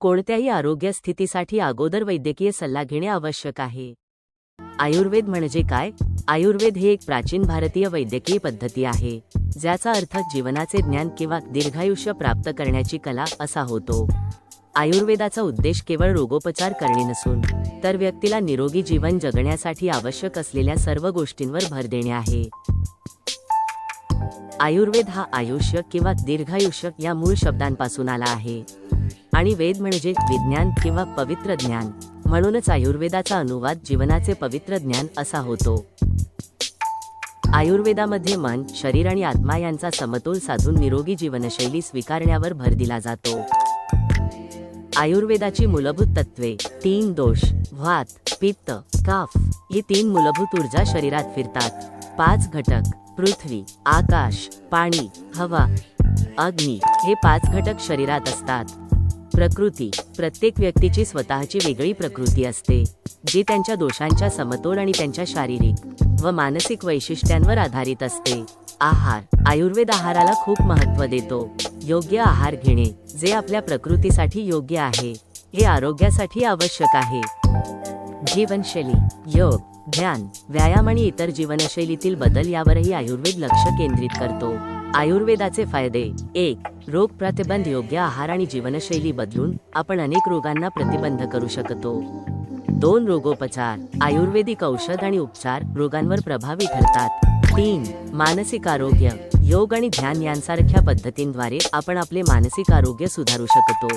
कोणत्याही आरोग्य स्थितीसाठी अगोदर वैद्यकीय सल्ला घेणे आवश्यक आहे. आयुर्वेद म्हणजे काय? आयुर्वेद ही एक प्राचीन भारतीय वैद्यकीय पद्धती आहे ज्याचा अर्थ जीवनाचे ज्ञान किंवा दीर्घायुष्य प्राप्त करण्याची कला असा होतो. आयुर्वेदाचा उद्देश केवळ रोगोपचार करणे नसून तर व्यक्तीला निरोगी जीवन जगण्यासाठी आवश्यक असलेल्या सर्व गोष्टींवर भर देणे आहे. आयुर्वेद हा आयुष्य किंवा दीर्घायुष्य या मूळ शब्दांपासून आला आहे. आणि वेद म्हणजे विज्ञान किंवा पवित्र ज्ञान. म्हणूनच आयुर्वेदाचा अनुवाद जीवनाचे पवित्र ज्ञान असा होतो. आयुर्वेदामध्ये मन शरीर आणि आत्मा यांचा समतोल साधून निरोगी जीवनशैली स्वीकारण्यावर भर दिला जातो. आयुर्वेदाची मूलभूत तत्वे तीन दोष वात पित्त काफ ही तीन मूलभूत ऊर्जा शरीरात फिरतात. पाच घटक पृथ्वी आकाश पाणी हवा अग्नी हे पाच घटक शरीरात असतात. प्रकृती प्रत्येक व्यक्तीची स्वतःची वेगळी प्रकृती असते जी त्यांच्या दोषांच्या समतोल आणि त्यांच्या शारीरिक व मानसिक वैशिष्ट्यांवर आधारित असते. आहार आयुर्वेद आहाराला खूप महत्त्व देतो. योग्य आहार घेणे जे आपल्या प्रकृतीसाठी योग्य आहे हे आरोग्यासाठी आवश्यक आहे. जीवनशैली योग ध्यान व्यायाम आणि इतर जीवनशैलीतील बदल यावरही आयुर्वेद लक्ष केंद्रित करतो. आयुर्वेदाचे फायदे. एक रोग प्रतिबंध योग्य आहार आणि जीवनशैली बदलून आपण अनेक रोगांना प्रतिबंध करू शकतो. दोन रोगोपचार आयुर्वेदिक औषध आणि उपचार रोगांवर प्रभावी ठरतात. तीन मानसिक आरोग्य. योग आणि ध्यान यांसारख्या पद्धतींद्वारे आपण आपले मानसिक आरोग्य सुधारू शकतो.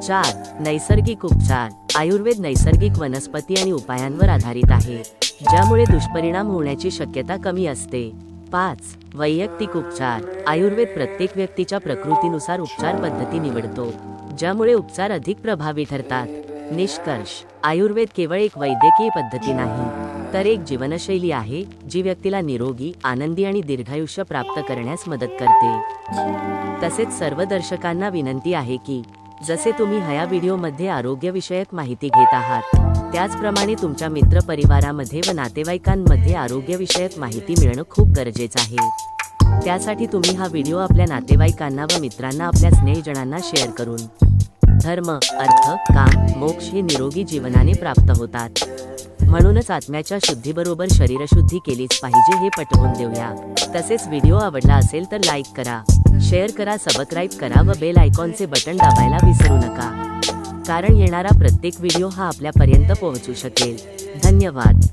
चार नैसर्गिक उपचार. आयुर्वेद नैसर्गिक वनस्पती आणि उपायांवर आधारित आहे ज्यामुळे दुष्परिणाम होण्याची शक्यता कमी असते. पाच वैयक्तिक उपचार. आयुर्वेद प्रत्येक व्यक्तीच्या प्रकृतीनुसार उपचार पद्धती निवडतो ज्यामुळे उपचार अधिक प्रभावी ठरतात. निष्कर्ष. आयुर्वेद केवळ एक वैद्यकीय पद्धती नाही तर एक जीवनशैली आहे जी व्यक्तीला निरोगी आनंदी आणि दीर्घायुष्य प्राप्त करण्यास मदत करते. तसेच सर्व दर्शकांना विनंती आहे की जसे तुम्ही ह्या व्हिडिओमध्ये आरोग्यविषयक माहिती घेत आहात त्याचप्रमाणे तुमच्या मित्रपरिवारामध्ये व नातेवाईकांमध्ये आरोग्यविषयक माहिती मिळणं खूप गरजेचं आहे. त्यासाठी तुम्ही हा व्हिडिओ आपल्या नातेवाईकांना व मित्रांना आपल्या स्नेहजणांना शेअर करून धर्म अर्थ काम मोक्ष हे निरोगी जीवनाने प्राप्त होतात. म्हणूनच आत्म्याच्या शुद्धीबरोबर शरीरशुद्धी केलीच पाहिजे हे पटवून देऊया. तसेच व्हिडिओ आवडला असेल तर लाईक करा शेअर करा सबस्क्राईब करा व बेल आयकॉनचे बटन दाबायला विसरू नका. कारण येणारा प्रत्येक व्हिडिओ हा आपल्यापर्यंत पोहोचू शकेल. धन्यवाद.